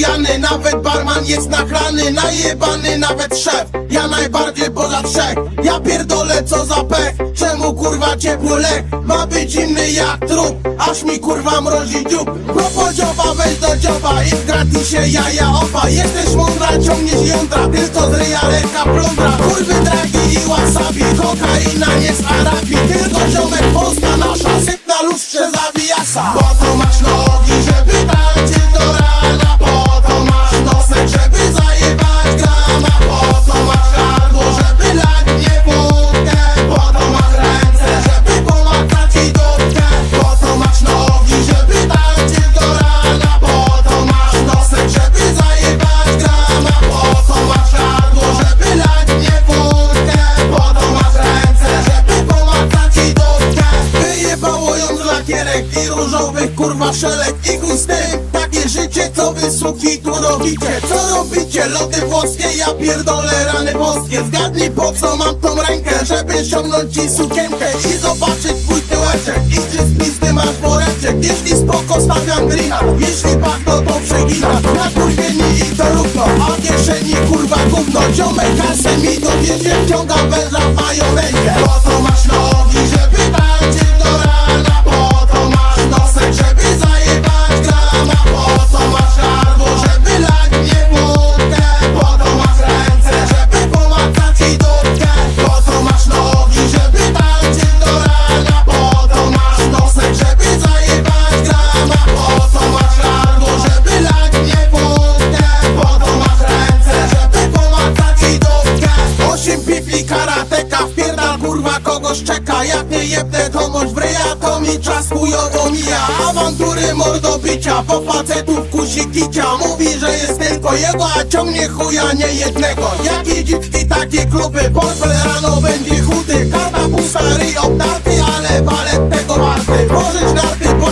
pijany Nawet barman jest nachlany Najebany nawet szef. Ja najbardziej poza trzech. Ja pierdolę co za pech. Czemu kurwa ciepły lech Ma być inny jak trup. Aż mi kurwa mrozi dziób. Propos dzioba weź do dzioba. I w gratisie jaja opa. Jesteś mądra ciągniesz jądra. Tylko z ryja ręka plądra. Kurwy dragi i wasabi. Kokaina nie z Arabii lakierek i różowych kurwa szelek I tym, takie życie co wy suki tu robicie. Co robicie? Loty włoskie, ja pierdolę rany boskie. Zgadnij po co mam tą rękę, żeby ściągnąć ci sukienkę I zobaczyć twój tyłeczek. I czy z pizdy masz woreczek? Jeśli spoko stawiam grina, jeśli bagno to przegina. Na kurwieni i to równo, a kieszeni kurwa gówno. Ziomek kasę mi dowiezie, wciąga węża w moją Osiem pifli karateka, wpierdal kurwa kogoś czeka. Jak nie jebnę komuś w ryja, to mi czas chujowo mija. Awantury mordobicia, po facetów kusi kicia. Mówi, że jest tylko jego, a ciągnie chuja nie jednego Jakie dziwki, takie kluby, portfel rano będzie chudy. Karta pusta, ryj obdarty, ale balet tego warty. Pożycz narty, bo